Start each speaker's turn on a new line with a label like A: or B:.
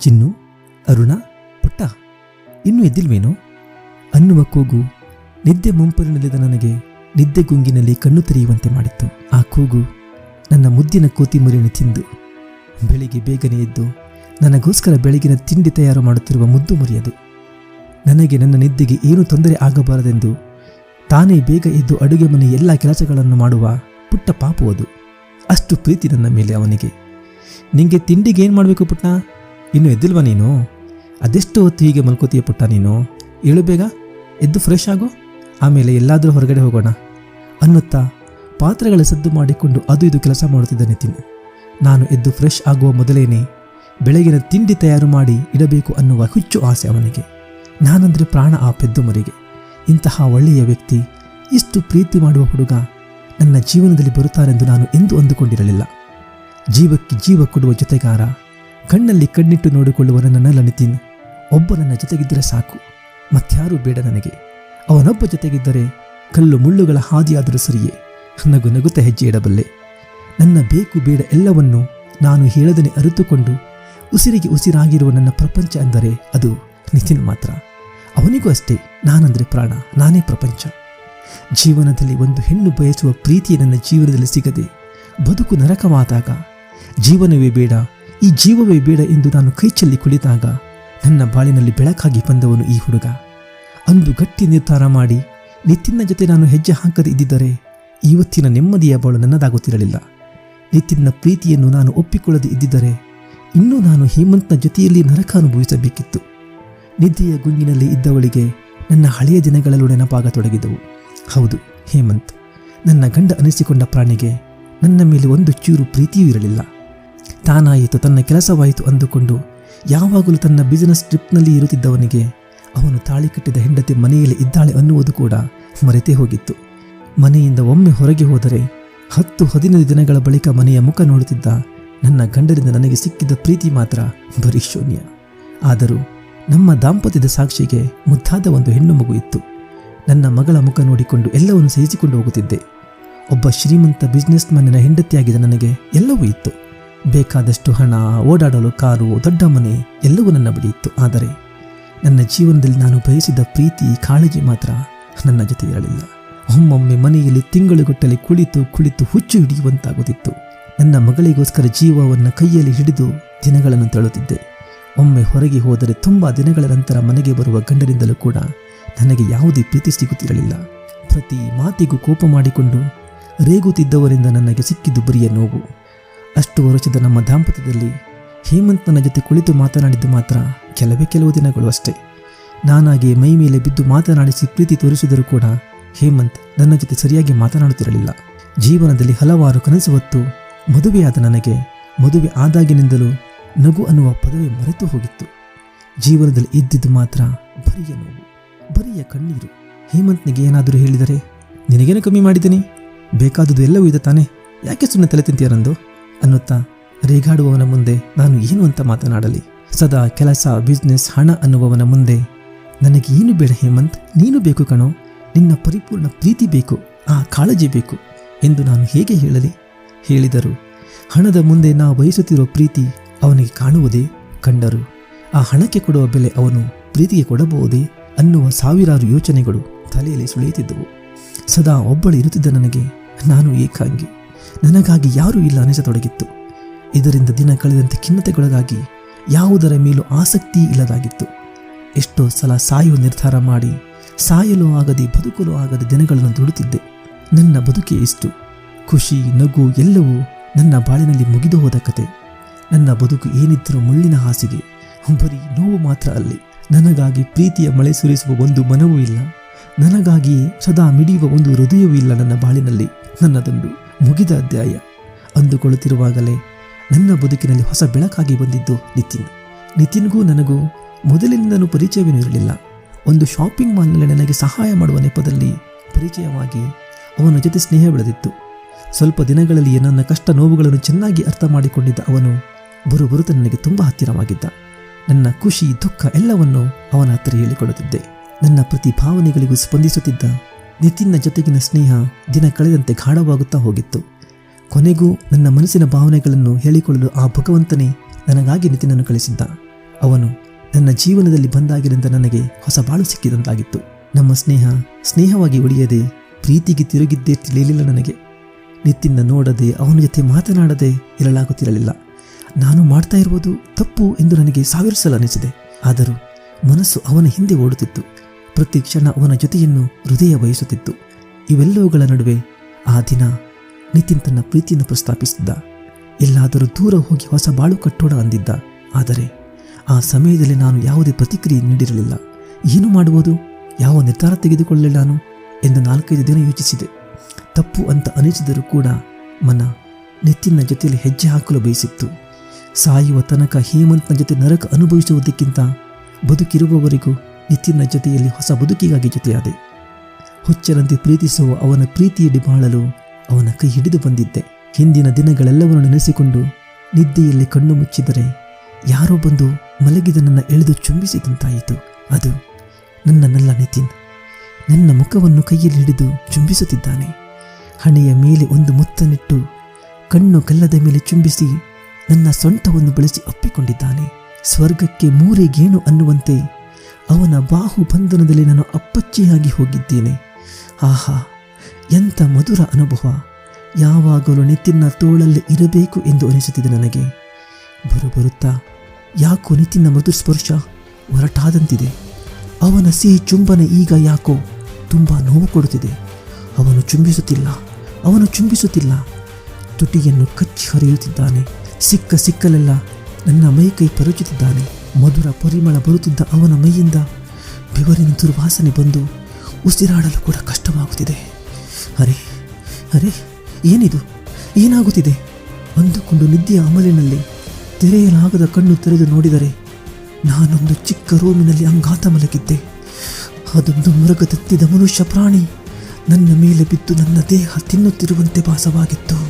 A: ಚಿನ್ನು, ಅರುಣ, ಪುಟ್ಟ. ಇನ್ನು ಎದ್ದಿಲ್ವೇನೋ? ಅನ್ನುವ ಕೂಗು ನಿದ್ದೆ ಮುಂಪರಿನಲ್ಲಿದ್ದ ನನಗೆ ನಿದ್ದೆ ಗುಂಗಿನಲ್ಲಿ ಕಣ್ಣು ತೆರೆಯುವಂತೆ ಮಾಡಿತ್ತು. ಆ ಕೂಗು ನನ್ನ ಮುದ್ದಿನ ಕೋತಿ ಮುರಿಯನ್ನು ತಿಂದು ಬೆಳಿಗ್ಗೆ ಬೇಗನೆ ಎದ್ದು ನನಗೋಸ್ಕರ ಬೆಳಗಿನ ತಿಂಡಿ ತಯಾರು ಮಾಡುತ್ತಿರುವ ಮುದ್ದು ಮುರಿಯದು. ನನಗೆ ನನ್ನ ನಿದ್ದೆಗೆ ಏನೂ ತೊಂದರೆ ಆಗಬಾರದೆಂದು ತಾನೇ ಬೇಗ ಎದ್ದು ಅಡುಗೆ ಮನೆ ಎಲ್ಲ ಕೆಲಸಗಳನ್ನು ಮಾಡುವ ಪುಟ್ಟ ಪಾಪು ಅದು. ಅಷ್ಟು ಪ್ರೀತಿ ನನ್ನ ಮೇಲೆ ಅವನಿಗೆ. ನಿಂಗೆ ತಿಂಡಿಗೆ ಏನು ಮಾಡಬೇಕು ಪುಟ್ಟ ಇನ್ನು ಎದ್ದಿಲ್ವ ನೀನು? ಅದೆಷ್ಟು ಹೊತ್ತು ಹೀಗೆ ಮಲ್ಕೋತೀಯ ಪುಟ್ಟ ನೀನು? ಏಳು ಬೇಗ? ಎದ್ದು ಫ್ರೆಶ್ ಆಗು? ಆಮೇಲೆ ಎಲ್ಲಾದರೂ ಹೊರಗಡೆ ಹೋಗೋಣ. ಅನ್ನುತ್ತಾ ಪಾತ್ರೆಗಳ ಸದ್ದು ಮಾಡಿಕೊಂಡು ಅದು ಇದು ಕೆಲಸ ಮಾಡುತ್ತಿದ್ದ ನಿತಿನ್. ನಾನು ಎದ್ದು ಫ್ರೆಶ್ ಆಗುವ ಮೊದಲೇನೆ ಬೆಳಗಿನ ತಿಂಡಿ ತಯಾರು ಮಾಡಿ ಇಡಬೇಕು ಅನ್ನುವ ಹುಚ್ಚು ಆಸೆ ಅವನಿಗೆ. ನಾನಂದರೆ ಪ್ರಾಣ ಆ ಪೆದ್ದು ಮರಿಗೆ. ಇಂತಹ ಒಳ್ಳೆಯ ವ್ಯಕ್ತಿ, ಇಷ್ಟು ಪ್ರೀತಿ ಮಾಡುವ ಹುಡುಗ ನನ್ನ ಜೀವನದಲ್ಲಿ ಬರುತ್ತಾರೆಂದು ನಾನು ಎಂದೂ ಅಂದುಕೊಂಡಿರಲಿಲ್ಲ. ಜೀವಕ್ಕೆ ಜೀವ ಕೊಡುವ ಜೊತೆಗಾರ ಕಣ್ಣಲ್ಲಿ ಕಣ್ಣಿಟ್ಟು ನೋಡಿಕೊಳ್ಳುವ ನನ್ನ ಲನಿತೀನ್ ಒಬ್ಬ ನನ್ನ ಜೊತೆಗಿದ್ದರೆ ಸಾಕು. ಮತ್ಯಾರೂ ಬೇಡ ನನಗೆ. ಅವನೊಬ್ಬ ಜೊತೆಗಿದ್ದರೆ ಕಲ್ಲು ಮುಳ್ಳುಗಳ ಹಾದಿಯಾದರೂ ಸರಿಯೇ. ನಗು ನಗುತ್ತ ಹೆಜ್ಜೆ ಇಡಬಲ್ಲೆ. ನನ್ನ ಬೇಕು ಬೇಡ ಎಲ್ಲವನ್ನು ನಾನು ಹೇಳದನೆ ಅರಿತುಕೊಂಡು ಉಸಿರಿಗೆ ಉಸಿರಾಗಿರುವ ನನ್ನ ಪ್ರಪಂಚ ಅಂದರೆ ಅದು ನಿತಿನ್ ಮಾತ್ರ. ಅವನಿಗೂ ಅಷ್ಟೇ, ನಾನಂದ್ರೆ ಪ್ರಾಣ, ನಾನೇ ಪ್ರಪಂಚ. ಜೀವನದಲ್ಲಿ ಒಂದು ಹೆಣ್ಣು ಬಯಸುವ ಪ್ರೀತಿಯ ನನ್ನ ಜೀವನದಲ್ಲಿ ಸಿಗದೆ ಬದುಕು ನರಕವಾದಾಗ ಜೀವನವೇ ಬೇಡ ಈ ಜೀವವೇ ಬೇಡ ಎಂದು ನಾನು ಕೈಚಲ್ಲಿ ಕುಳಿತಾಗ ನನ್ನ ಬಾಳಿನಲ್ಲಿ ಬೆಳಕಾಗಿ ಬಂದವನು ಈ ಹುಡುಗ. ಅಂದು ಗಟ್ಟಿ ನಿರ್ಧಾರ ಮಾಡಿ ನಿತಿನ್ನ ಜೊತೆ ನಾನು ಹೆಜ್ಜೆ ಹಾಕದೇ ಇದ್ದಿದ್ದರೆ ಇವತ್ತಿನ ನೆಮ್ಮದಿಯ ಬಾಳು ನನ್ನದಾಗುತ್ತಿರಲಿಲ್ಲ. ನಿತಿನ್ನ ಪ್ರೀತಿಯನ್ನು ನಾನು ಒಪ್ಪಿಕೊಳ್ಳದೆ ಇದ್ದಿದ್ದರೆ ಇನ್ನೂ ನಾನು ಹೇಮಂತ್ನ ಜೊತೆಯಲ್ಲಿ ನರಕ ಅನುಭವಿಸಬೇಕಿತ್ತು. ನಿದ್ದೆಯ ಗುಂಗಿನಲ್ಲಿ ಇದ್ದವಳಿಗೆ ನನ್ನ ಹಳೆಯ ದಿನಗಳಲ್ಲೂ ನೆನಪಾಗತೊಡಗಿದವು ಹೌದು, ಹೇಮಂತ್, ನನ್ನ ಗಂಡ ಅನಿಸಿಕೊಂಡ ಪ್ರಾಣಿಗೆ ನನ್ನ ಮೇಲೆ ಒಂದು ಚೂರು ಪ್ರೀತಿಯೂ ಇರಲಿಲ್ಲ. ತಾನಾಯಿತು ತನ್ನ ಕೆಲಸವಾಯಿತು ಅಂದುಕೊಂಡು ಯಾವಾಗಲೂ ತನ್ನ ಬಿಸಿನೆಸ್ ಟ್ರಿಪ್ನಲ್ಲಿ ಇರುತ್ತಿದ್ದವನಿಗೆ ಅವನು ತಾಳಿ ಕಟ್ಟಿದ ಹೆಂಡತಿ ಮನೆಯಲ್ಲಿ ಇದ್ದಾಳೆ ಅನ್ನುವುದು ಕೂಡ ಮರೆತೇ ಹೋಗಿತ್ತು. ಮನೆಯಿಂದ ಒಮ್ಮೆ ಹೊರಗೆ ಹೋದರೆ ಹತ್ತು ಹದಿನೈದು ದಿನಗಳ ಬಳಿಕ ಮನೆಯ ಮುಖ ನೋಡುತ್ತಿದ್ದ ನನ್ನ ಗಂಡರಿಂದ ನನಗೆ ಸಿಕ್ಕಿದ್ದ ಪ್ರೀತಿ ಮಾತ್ರ ಬರೀ ಶೂನ್ಯ. ಆದರೂ ನಮ್ಮ ದಾಂಪತ್ಯದ ಸಾಕ್ಷಿಗೆ ಮುದ್ದಾದ ಒಂದು ಹೆಣ್ಣು ಮಗು ಇತ್ತು. ನನ್ನ ಮಗಳ ಮುಖ ನೋಡಿಕೊಂಡು ಎಲ್ಲವನ್ನು ಸಹಿಸಿಕೊಂಡು ಹೋಗುತ್ತಿದ್ದೆ. ಒಬ್ಬ ಶ್ರೀಮಂತ ಬಿಸ್ನೆಸ್ ಮನ್ನಿನ ಹೆಂಡತಿಯಾಗಿದ್ದ ನನಗೆ ಎಲ್ಲವೂ ಇತ್ತು. ಬೇಕಾದಷ್ಟು ಹಣ, ಓಡಾಡಲು ಕಾರು, ದೊಡ್ಡ ಮನೆ ಎಲ್ಲವೂ ನನ್ನ ಬಳಿ ಇತ್ತು. ಆದರೆ ನನ್ನ ಜೀವನದಲ್ಲಿ ನಾನು ಬಯಸಿದ ಪ್ರೀತಿ, ಕಾಳಜಿ ಮಾತ್ರ ನನ್ನ ಜೊತೆ ಇರಲಿಲ್ಲ ಒಮ್ಮೊಮ್ಮೆ ಮನೆಯಲ್ಲಿ ತಿಂಗಳುಗಟ್ಟಲೆ ಕುಳಿತು ಕುಳಿತು ಹುಚ್ಚು ಹಿಡಿಯುವಂತಾಗುತ್ತಿತ್ತು. ನನ್ನ ಮಗಳಿಗೋಸ್ಕರ ಜೀವವನ್ನು ಕೈಯಲ್ಲಿ ಹಿಡಿದು ದಿನಗಳನ್ನು ತಳುತ್ತಿದ್ದೆ. ಒಮ್ಮೆ ಹೊರಗೆ ಹೋದರೆ ತುಂಬ ದಿನಗಳ ನಂತರ ಮನೆಗೆ ಬರುವ ಗಂಡರಿಂದಲೂ ಕೂಡ ನನಗೆ ಯಾವುದೇ ಪ್ರೀತಿ ಸಿಗುತ್ತಿರಲಿಲ್ಲ. ಪ್ರತಿ ಮಾತಿಗೂ ಕೋಪ ಮಾಡಿಕೊಂಡು ರೇಗುತ್ತಿದ್ದವರಿಂದ ನನಗೆ ಸಿಕ್ಕಿದ್ದು ಬರಿಯ ನೋವು. ಅಷ್ಟು ವರ್ಷದ ನಮ್ಮ ದಾಂಪತ್ಯದಲ್ಲಿ ಹೇಮಂತ್ ನನ್ನ ಜೊತೆ ಕುಳಿತು ಮಾತನಾಡಿದ್ದು ಮಾತ್ರ ಕೆಲವೇ ಕೆಲವು ದಿನಗಳು ಅಷ್ಟೇ. ನಾನಾಗಿ ಮೈ ಮೇಲೆ ಬಿದ್ದು ಮಾತನಾಡಿಸಿ ಪ್ರೀತಿ ತೋರಿಸಿದರೂ ಕೂಡ ಹೇಮಂತ್ ನನ್ನ ಜೊತೆ ಸರಿಯಾಗಿ ಮಾತನಾಡುತ್ತಿರಲಿಲ್ಲ. ಜೀವನದಲ್ಲಿ ಹಲವಾರು ಕನಸು ಹೊತ್ತು ಮದುವೆಯಾದ ನನಗೆ ಮದುವೆ ಆದಾಗಿನಿಂದಲೂ ನಗು ಅನ್ನುವ ಪದವೇ ಮರೆತು ಹೋಗಿತ್ತು. ಜೀವನದಲ್ಲಿ ಇದ್ದಿದ್ದು ಮಾತ್ರ ಬರಿಯ ನೋವು, ಬರಿಯ ಕಣ್ಣೀರು. ಹೇಮಂತ್ನಿಗೆ ಏನಾದರೂ ಹೇಳಿದರೆ, ನಿನಗೇನು ಕಮ್ಮಿ ಮಾಡಿದ್ದೀನಿ? ಬೇಕಾದುದು ಎಲ್ಲವೂ ಇದೆ ತಾನೇ? ಯಾಕೆ ಸುಮ್ಮನೆ ತಲೆ ತಿಂತೀಯರಂದು ಅನ್ನುತ್ತಾ ರೇಗಾಡುವವನ ಮುಂದೆ ನಾನು ಏನು ಅಂತ ಮಾತನಾಡಲಿ? ಸದಾ ಕೆಲಸ ಬಿಸ್ನೆಸ್ ಹಣ ಅನ್ನುವವನ ಮುಂದೆ ನನಗೆ ಏನು ಬೇಡ ಹೇಮಂತ್? ನೀನು ಬೇಕು ಕಣೋ. ನಿನ್ನ ಪರಿಪೂರ್ಣ ಪ್ರೀತಿ ಬೇಕು. ಆ ಕಾಳಜಿ ಬೇಕು ಎಂದು ನಾನು ಹೇಗೆ ಹೇಳಲಿ? ಹೇಳಿದರು. ಹಣದ ಮುಂದೆ ನಾ ಬಯಸುತ್ತಿರುವ ಪ್ರೀತಿ ಅವನಿಗೆ ಕಾಣುವುದೇ ಕಂಡರು. ಆ ಹಣಕ್ಕೆ ಕೊಡುವ ಬೆಲೆ ಅವನು ಪ್ರೀತಿಗೆ ಕೊಡಬಹುದೇ ಅನ್ನುವ ಸಾವಿರಾರು ಯೋಚನೆಗಳು ತಲೆಯಲ್ಲಿ ಸುಳಿಯುತ್ತಿದ್ದವು. ಸದಾ ಒಬ್ಬಳು ಇರುತ್ತಿದ್ದ ನನಗೆ ನಾನು ಏಕಾಂಗಿ. ನನಗಾಗಿ ಯಾರೂ ಇಲ್ಲ ಅನಿಸತೊಡಗಿತ್ತು. ಇದರಿಂದ ದಿನ ಕಳೆದಂತೆ ಖಿನ್ನತೆಗೊಳಗಾಗಿ ಯಾವುದರ ಮೇಲೂ ಆಸಕ್ತಿ ಇಲ್ಲದಾಗಿತ್ತು. ಎಷ್ಟೋ ಸಲ ಸಾಯುವ ನಿರ್ಧಾರ ಮಾಡಿ ಸಾಯಲು ಆಗದೆ ಬದುಕಲು ಆಗದ ದಿನಗಳನ್ನು ದುಡುತ್ತಿದ್ದೆ. ನನ್ನ ಬದುಕೆ ಇಷ್ಟು. ಖುಷಿ, ನಗು ಎಲ್ಲವೂ ನನ್ನ ಬಾಳಿನಲ್ಲಿ ಮುಗಿದು ಹೋದ ಕತೆ. ನನ್ನ ಬದುಕು ಏನಿದ್ದರೂ ಮುಳ್ಳಿನ ಹಾಸಿಗೆ. ಬರೀ ನೋವು ಮಾತ್ರ ಅಲ್ಲಿ. ನನಗಾಗಿ ಪ್ರೀತಿಯ ಮಳೆ ಸುರಿಸುವ ಒಂದು ಮನವೂ ಇಲ್ಲ. ನನಗಾಗಿಯೇ ಸದಾ ಮಿಡಿಯುವ ಒಂದು ಹೃದಯವೂ ಇಲ್ಲ ನನ್ನ ಬಾಳಿನಲ್ಲಿ. ನನ್ನದೊಂದು ಮುಗಿದ ಅಧ್ಯಾಯ. ಅಂದುಕೊಳ್ಳುತ್ತಿರುವಾಗಲೇ ನನ್ನ ಬದುಕಿನಲ್ಲಿ ಹೊಸ ಬೆಳಕಾಗಿ ಬಂದಿದ್ದು ನಿತಿನ್. ನಿತಿನ್ಗೂ ನನಗೂ ಮೊದಲಿನಿಂದಲೂ ಪರಿಚಯವೇನೂ ಇರಲಿಲ್ಲ. ಒಂದು ಶಾಪಿಂಗ್ ಮಾಲ್ನಲ್ಲಿ ನನಗೆ ಸಹಾಯ ಮಾಡುವ ನೆಪದಲ್ಲಿ ಪರಿಚಯವಾಗಿ ಅವನ ಜೊತೆ ಸ್ನೇಹ ಬೆಳೆದಿತ್ತು. ಸ್ವಲ್ಪ ದಿನಗಳಲ್ಲಿಯೇ ನನ್ನ ಕಷ್ಟ ನೋವುಗಳನ್ನು ಚೆನ್ನಾಗಿ ಅರ್ಥ ಮಾಡಿಕೊಂಡಿದ್ದ ಅವನು ಬರುಬರುತ ನನಗೆ ತುಂಬ ಹತ್ತಿರವಾಗಿದ್ದ. ನನ್ನ ಖುಷಿ, ದುಃಖ ಎಲ್ಲವನ್ನು ಅವನ ಹತ್ತಿರ ಹೇಳಿಕೊಳ್ಳುತ್ತಿದ್ದೆ ನನ್ನ ಪ್ರತಿ ಭಾವನೆಗಳಿಗೂ ಸ್ಪಂದಿಸುತ್ತಿದ್ದ ನಿತಿನ್ನ ಜೊತೆಗಿನ ಸ್ನೇಹ ದಿನ ಕಳೆದಂತೆ ಗಾಢವಾಗುತ್ತಾ ಹೋಗಿತ್ತು. ಕೊನೆಗೂ ನನ್ನ ಮನಸ್ಸಿನ ಭಾವನೆಗಳನ್ನು ಹೇಳಿಕೊಳ್ಳಲು ಆ ಭಗವಂತನೇ ನನಗಾಗಿ ನಿತಿನನ್ನು ಕಳಿಸಿದ್ದ. ಅವನು ನನ್ನ ಜೀವನದಲ್ಲಿ ಬಂದಾಗಿನಿಂದ ನನಗೆ ಹೊಸ ಬಾಳು ಸಿಕ್ಕಿದಂತಾಗಿತ್ತು. ನಮ್ಮ ಸ್ನೇಹ ಸ್ನೇಹವಾಗಿ ಉಳಿಯದೆ ಪ್ರೀತಿಗೆ ತಿರುಗಿದ್ದೇ ತಿಳಿಯಲಿಲ್ಲ ನನಗೆ. ನಿತಿನ್ನ ನೋಡದೆ ಅವನ ಜೊತೆ ಮಾತನಾಡದೆ ಇರಲಾಗುತ್ತಿರಲಿಲ್ಲ. ನಾನು ಮಾಡ್ತಾ ಇರುವುದು ತಪ್ಪು ಎಂದು ನನಗೆ ಸಾವಿರ ಸಲ ಅನಿಸಿದೆ. ಆದರೂ ಮನಸ್ಸು ಅವನ ಹಿಂದೆ ಓಡುತ್ತಿತ್ತು. ಪ್ರತಿ ಕ್ಷಣ ಅವನ ಜೊತೆಯನ್ನು ಹೃದಯ ಬಯಸುತ್ತಿತ್ತು ಇವೆಲ್ಲವುಗಳ ನಡುವೆ ಆ ದಿನ ನಿತಿನ್ ತನ್ನ ಪ್ರೀತಿಯನ್ನು ಪ್ರಸ್ತಾಪಿಸಿದ್ದ. ಎಲ್ಲಾದರೂ ದೂರ ಹೋಗಿ ಹೊಸ ಬಾಳು ಕಟ್ಟೋಣ ಅಂದಿದ್ದ. ಆದರೆ ಆ ಸಮಯದಲ್ಲಿ ನಾನು ಯಾವುದೇ ಪ್ರತಿಕ್ರಿಯೆ ನೀಡಿರಲಿಲ್ಲ. ಏನು ಮಾಡುವುದು? ಯಾವ ನಿರ್ಧಾರ ತೆಗೆದುಕೊಳ್ಳಲಿಲ್ಲ ನಾನು? ಎಂದು ನಾಲ್ಕೈದು ದಿನ ಯೋಚಿಸಿದೆ. ತಪ್ಪು ಅಂತ ಅನಿಸಿದರೂ ಕೂಡ ಮನ ನಿತಿನ್ನ ಜೊತೆಯಲ್ಲಿ ಹೆಜ್ಜೆ ಹಾಕಲು ಬಯಸಿತ್ತು. ಸಾಯುವ ತನಕ ಹೇಮಂತ್ನ ಜೊತೆ ನರಕ ಅನುಭವಿಸುವುದಕ್ಕಿಂತ ಬದುಕಿರುವವರೆಗೂ ನಿತಿನ್ನ ಜೊತೆಯಲ್ಲಿ ಹೊಸ ಬದುಕಿಗಾಗಿ ಜೊತೆಯಾದೆ. ಹುಚ್ಚರಂತೆ ಪ್ರೀತಿಸುವ ಅವನ ಪ್ರೀತಿಯಡಿ ಬಾಳಲು ಅವನ ಕೈ ಹಿಡಿದು ಬಂದಿದ್ದೆ. ಹಿಂದಿನ ದಿನಗಳೆಲ್ಲವನ್ನು ನೆನೆಸಿಕೊಂಡು ನಿದ್ದೆಯಲ್ಲಿ ಕಣ್ಣು ಮುಚ್ಚಿದರೆ ಯಾರೋ ಬಂದು ಮಲಗಿದ ನನ್ನ ಎಳೆದು ಚುಂಬಿಸಿದಂತಾಯಿತು. ಅದು ನನ್ನ ನಲ್ಲ ನಿತಿನ್. ನನ್ನ ಮುಖವನ್ನು ಕೈಯಲ್ಲಿ ಹಿಡಿದು ಚುಂಬಿಸುತ್ತಿದ್ದಾನೆ. ಹಣೆಯ ಮೇಲೆ ಒಂದು ಮುತ್ತನಿಟ್ಟು ಕಣ್ಣು ಕಲ್ಲದ ಮೇಲೆ ಚುಂಬಿಸಿ ನನ್ನ ಸೊಂಟವನ್ನು ಬಳಸಿ ಅಪ್ಪಿಕೊಂಡಿದ್ದಾನೆ. ಸ್ವರ್ಗಕ್ಕೆ ಮೂರೇ ಗೇಣು ಅನ್ನುವಂತೆ ಅವನ ಬಾಹು ಬಂಧನದಲ್ಲಿ ನಾನು ಅಪ್ಪಚ್ಚಿಯಾಗಿ ಹೋಗಿದ್ದೇನೆ. ಆಹಾ, ಎಂಥ ಮಧುರ ಅನುಭವ. ಯಾವಾಗಲೂ ನಿತಿನ್ನ ತೋಳಲ್ಲಿ ಇರಬೇಕು ಎಂದು ಅನಿಸುತ್ತಿದೆ ನನಗೆ. ಬರು ಬರುತ್ತಾ, ಯಾಕೋ ನಿತಿನ್ನ ಮಧುರ ಸ್ಪರ್ಶ ಹೊರಟಾದಂತಿದೆ ಅವನ ಸಿಹಿ ಚುಂಬನೆ ಈಗ ಯಾಕೋ ತುಂಬ ನೋವು ಕೊಡುತ್ತಿದೆ. ಅವನು ಚುಂಬಿಸುತ್ತಿಲ್ಲ ಅವನು ಚುಂಬಿಸುತ್ತಿಲ್ಲ. ತುಟಿಯನ್ನು ಕಚ್ಚಿ ಹರಿಯುತ್ತಿದ್ದಾನೆ, ಸಿಕ್ಕ ಸಿಕ್ಕಲೆಲ್ಲ ನನ್ನ ಮೈಕೈ ಪರಚುತ್ತಿದ್ದಾನೆ. ಮಧುರ ಪರಿಮಳ ಬರುತ್ತಿದ್ದ ಅವನ ಮೈಯಿಂದ ಬೆವರಿನ ದುರ್ವಾಸನೆ ಬಂದು ಉಸಿರಾಡಲು ಕೂಡ ಕಷ್ಟವಾಗುತ್ತಿದೆ. ಅರೆ ಅರೆ, ಏನಿದು? ಏನಾಗುತ್ತಿದೆ? ಅಂದುಕೊಂಡು ನಿದ್ದೆಯ ಅಮಲಿನಲ್ಲಿ ತೆರೆಯಲಾಗದ ಕಣ್ಣು ತೆರೆದು ನೋಡಿದರೆ ನಾನೊಂದು ಚಿಕ್ಕ ರೂಮಿನಲ್ಲಿ ಅಂಗಾತ ಮಲಗಿದ್ದೆ. ಅದೊಂದು ಮೃಗದತ್ತಿದ ಮನುಷ್ಯ ಪ್ರಾಣಿ ನನ್ನ ಮೇಲೆ ಬಿದ್ದು ನನ್ನ ದೇಹ ತಿನ್ನುತ್ತಿರುವಂತೆ ಭಾಸವಾಗಿತ್ತು.